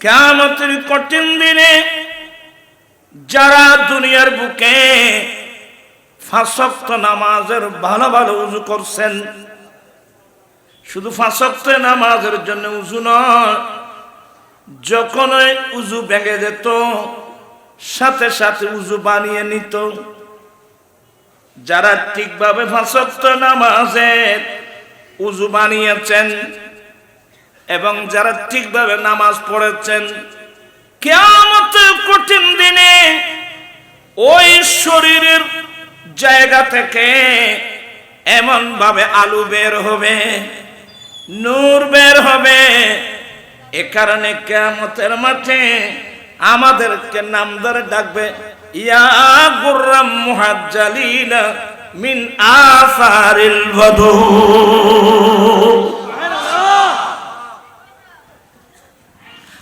কেমতের কঠিন দিনে যারা দুনিয়ার বুকে ফাঁসক্ত নামাজের ভালো ভালো উজু করছেন, শুধু ফাঁসক্ত নামাজের জন্য উজু নয় যখন উজু ভেঙে যেত, সাথে সাথে উজু বানিয়ে নিত। যারা ঠিকভাবে ফাঁসক্ত নামাজের উজু বানিয়েছেন এবং যারা ঠিকভাবে নামাজ পড়েছেন কেমতের কঠিন দিনে ওই শরীরের জায়গা থেকে এমন ভাবে আলু বের হবে, নূর বের হবে। এ কারণে কেমতের মাঠে আমাদেরকে নাম ধরে ডাকবে, ইয়া মিন আসারিল বদু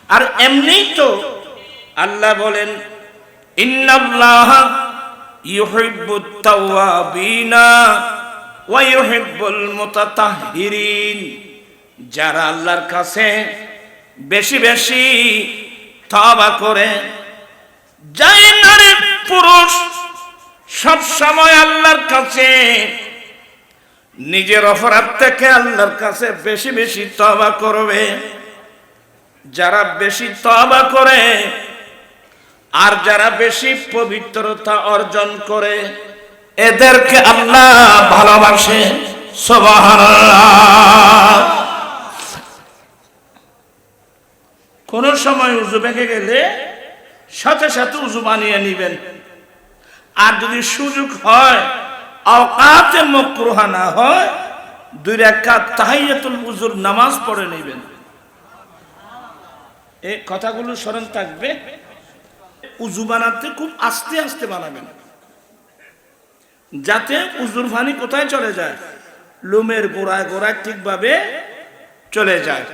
আর এমনি তো আল্লাহ বলেন, ইন্নাল্লাহ ইউহিব্বুত তাওয়াবিনা ওয়া ইউহিব্বুল মুতাতাহহিরিন। যারা আল্লাহর কাছে বেশি বেশি তওবা করে যাই নারী পুরুষ, সব সময় আল্লাহর কাছে, নিজের অপরাধ থেকে আল্লাহর কাছে বেশি বেশি তওবা করবে। যারা বেশি তবা করে আর যারা বেশি পবিত্রতা অর্জন করে, এদেরকে আল্লাহ ভালোবাসে। কোন সময় উজু ভেঙে গেলে সাথে সাথে উজু বানিয়ে নিবেন। আর যদি সুযোগ হয় না হয়, দুই রাকাত তাহিয়াতুল উজুর নামাজ পড়ে নেবেন। এই কথাগুলো স্মরণ থাকবে। উজু বানাতে খুব আস্তে আস্তে বানাবেন। যাতে উজুর পানি কোথায় চলে যায়? লুমের গোড়ায় গোড়ায় ঠিকভাবে চলে যায়।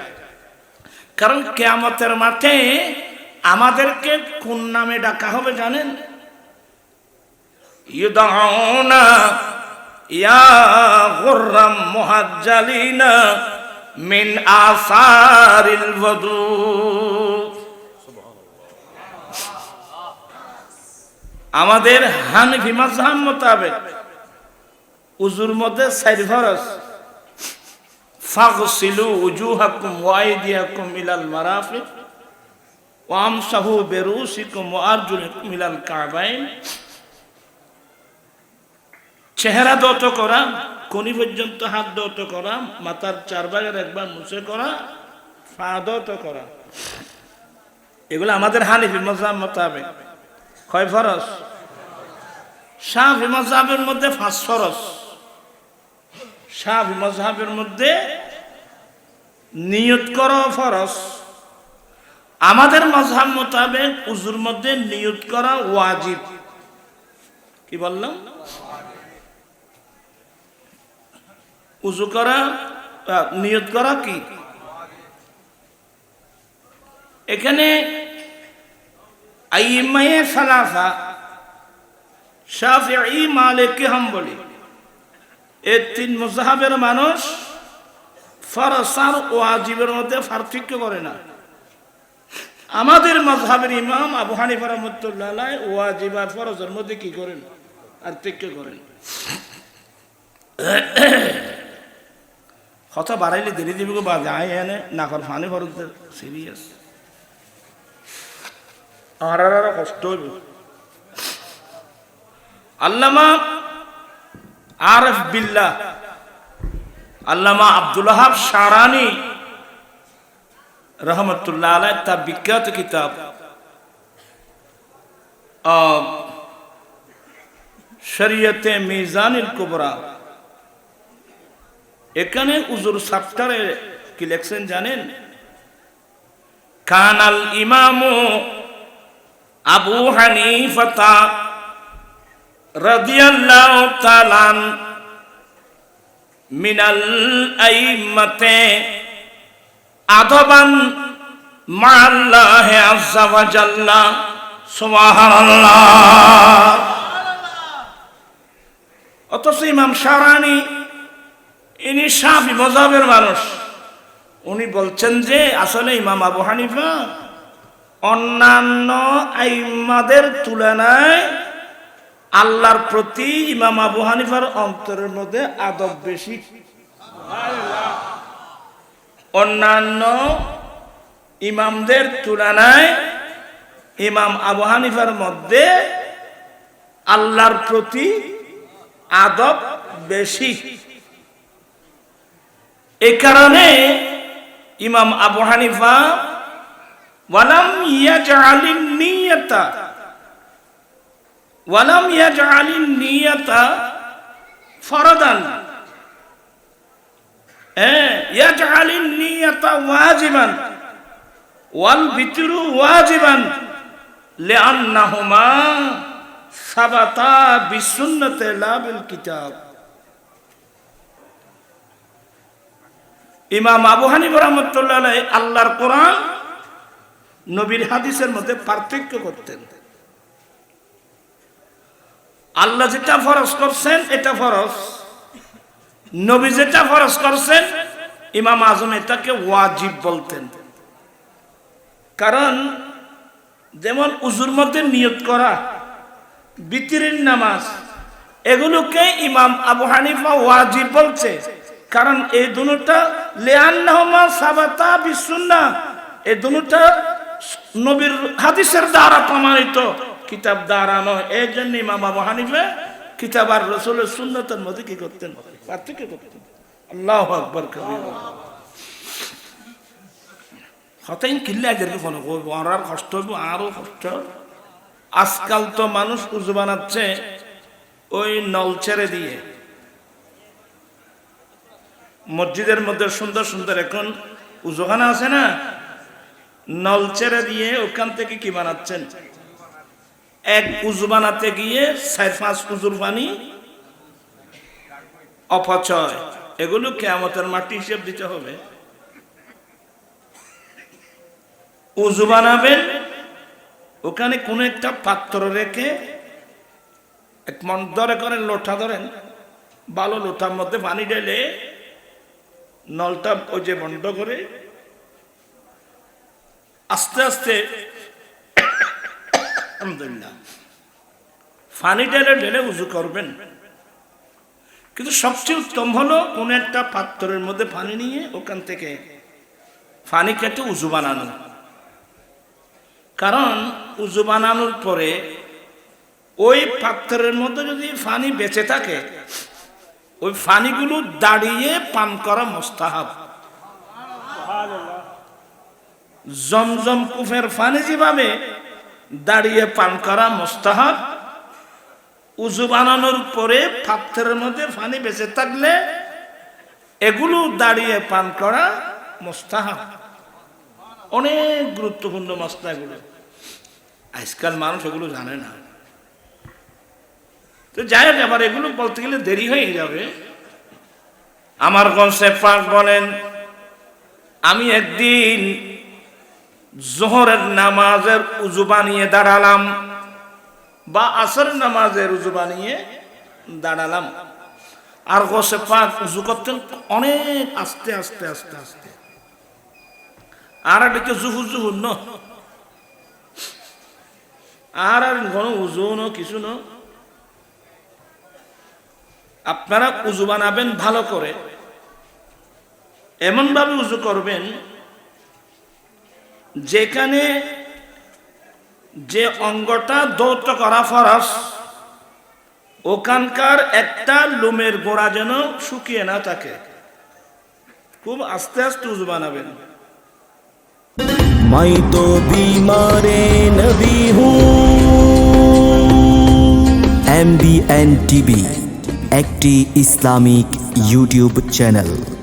কারণ কেয়ামতের মাঠে আমাদেরকে কোন নামে ডাকা হবে জানেন? ইউদাউনা ইয়া মিন আসারিল ওযু আমাদের হানফি মাযহাব মোতাবেক। উজুর মধ্যে চার ফরজ। ফাগসিলু উজুহাকুম ওয়া আইদিয়াকুম ইলাল মারাফিক। ওয়ামসাহু বিরুসিকুম ওয়া আরজুলাকুম ইলাল কাবাইন। চেহারা দত করা, কোনি পর্যন্ত হাত দত করা, মাথার চার ভাগের একবার মুছে করা, পা দত করা। এগুলো আমাদের হানিফি মজাব মোতাবেক। কয় ফরস শাহি মজাবের মধ্যে পাঁচ ফরস শাহি মজাবের মধ্যে নিয়ত করা ফরস আমাদের মজাব মোতাবেক উজুর মধ্যে নিয়ত করা ওয়াজিব। কি বললাম? উজু করা নিয়ত করা কি? এখানে আইমায়ে সালাসা, শাফিঈ মালিক হাম্বলি এই তিন মুজাহাবের মানুষ ফরসার ও আজীবের মধ্যে পার্থক্য করে না। আমাদের মজহাবের ইমাম আবু হানিফা রহমতুল্লাহ ওয়াজিব আর ফরজের মধ্যে কি করেন? পার্থক্য করেন। কথা বাড়াইলে দেরি দিবি বা যায় এনে নাকর ফানি ফরজ সিরিয়াস আর কষ্ট হইব আল্লামা আরফ বিল্লাহ আল্লামা আব্দুল হাব সারানি রহমতুল্লাহ আলাই তার বিখ্যাত কিতাব শরীয়তে মিজানিল কুবরা এখানে উজুর সাপ্টারে কি লেখছেন জানেন কানাল ইমামু আবু হানিফাতা রাদিয়াল্লাহু তাআলা মিনাল আইম্মাতে আদবান মাআল্লাহ আযজা ওয়া জাল্লা। সুবহানাল্লাহ। অথচ ইমাম শারানি ইনি সাফি মজাবের মানুষ। উনি বলছেন যে, আসলে ইমাম আবু হানিফা অন্যান্য আইমাদের তুলনায় আল্লাহর প্রতি ইমাম আবু হানিফার অন্তরের মধ্যে আদব বেশি। অন্যান্য ইমামদের তুলনায় ইমাম আবু হানিফার মধ্যে আল্লাহর প্রতি আদব বেশি। এ কারণে ইমাম আবু হানিফা ওয়ালাম ইয়াজআলিন নিয়তা। ওয়ালাম ইয়াজআলিন নিয়তা ফরদান। হ্যাঁ ইয়াজআলিন নিয়তা ওয়াজিবান। ওয়াল বিতরু ওয়াজিবান। লিআন্নাহুমা সাবাতা বিসুন্নতে ইমাম আবু হানিফ রহমতুল্লাহ আল্লাহর কোরআন নবীর হাদিসের মধ্যে পার্থক্য করতেন। আল্লাহ যেটা ফরজ করছেন, এটা ফরজ। নবী যেটা ফরজ করছেন, ইমাম আজম এটাকে ওয়াজিব বলতেন। কারণ, যেমন উজুর মধ্যে নিয়ত করা, বিতিরের নামাজ, এগুলোকে ইমাম আবু হানিফা ওয়াজিব বলছে। কারণ, এই দুটা লেয়ান্নাহমা সাবাতা বিসুন্না এই দুটা নবীর হাদিসের দ্বারা প্রমাণিত। কিতাব দ্বারা নয়। এই জন্য ইমাম আবু হানিফা কিতাব আর রসুলের সুন্নতের মধ্যে কি করতেন? পার্থক্য করতেন। আল্লাহ আকবর কবির। হতাইন কিল্লা যেরকম ফোন করব। কষ্ট হইব কষ্ট। আজকাল তো মানুষ উজু বানাচ্ছে ওই নল ছেড়ে দিয়ে। মসজিদের মধ্যে সুন্দর সুন্দর এখন উজুখানা আছে না? নল ছেড়ে দিয়ে ওখান থেকে কি বানাচ্ছেন? এক উজু বানাতে গিয়ে চার পাঁচ উজুর পানি অপচয়। এগুলো কেমতের মাটি হিসেব দিতে হবে। উজু বানাবেন, ওখানে কোন একটা পাত্র রেখে এক মন ধরে করেন, লোটা ধরেন ভালো লোটার মধ্যে পানি ঢেলে নলটা ওই যে বন্ধ করে আস্তে আস্তে আলহামদুলিল্লাহ। পানি ঢেলে ঢেলে উজু করবেন। কিন্তু সবচেয়ে উত্তম হলো কোন একটা পাত্রের মধ্যে পানি নিয়ে ওখান থেকে পানি কেটে উজু বানানো। কারণ উজু বানানোর পরে ওই পাত্রের মধ্যে যদি ফানি বেঁচে থাকে, ওই ফানিগুলো দাঁড়িয়ে পান করা মোস্তাহাব। জমজম কুফের ফানি যেভাবে দাঁড়িয়ে পান করা মোস্তাহাব, উজু বানানোর পরে পাত্রের মধ্যে ফানি বেঁচে থাকলে এগুলো দাঁড়িয়ে পান করা মোস্তাহাব। অনেক গুরুত্বপূর্ণ মশলা এগুলো। আজকাল মানুষ এগুলো জানে না। তো যাই হোক আবার এগুলো বলতে গেলে দেরি হয়ে যাবে। আমার পাক বলেন, আমি একদিন জোহরের নামাজের উজু বানিয়ে দাঁড়ালাম বা আসর নামাজের উজু বানিয়ে দাঁড়ালাম। আর গোসে পাক উজু করতেন অনেক আস্তে আস্তে আস্তে আস্তে। আর একটা জুহু জুহু, ন। আর আর কোনো উজু ন, কিছু ন। আপনারা উজু বানাবেন ভালো করে। এমন ভাবে উজু করবেন যেখানে যে অঙ্গটা দৌত করা ফরাস ওখানকার একটা লোমের গোড়া যেন শুকিয়ে না থাকে। খুব আস্তে আস্তে উজু বানাবেন। মাই তো বিমারে নবী এম বি টিভি, একটি ইসলামিক ইউটিউব চ্যানেল।